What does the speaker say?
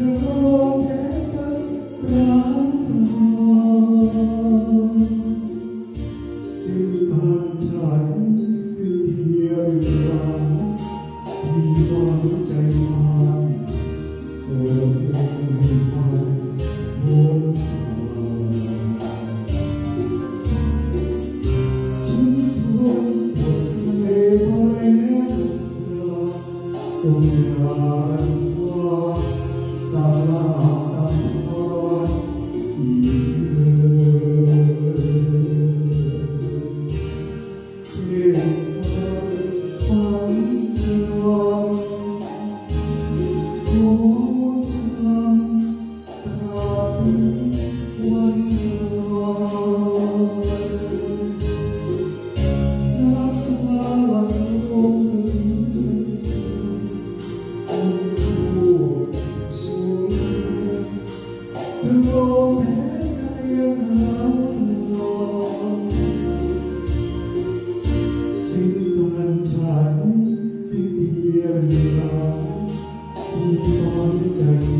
Thank mm -hmm. you. Oh, ความใจ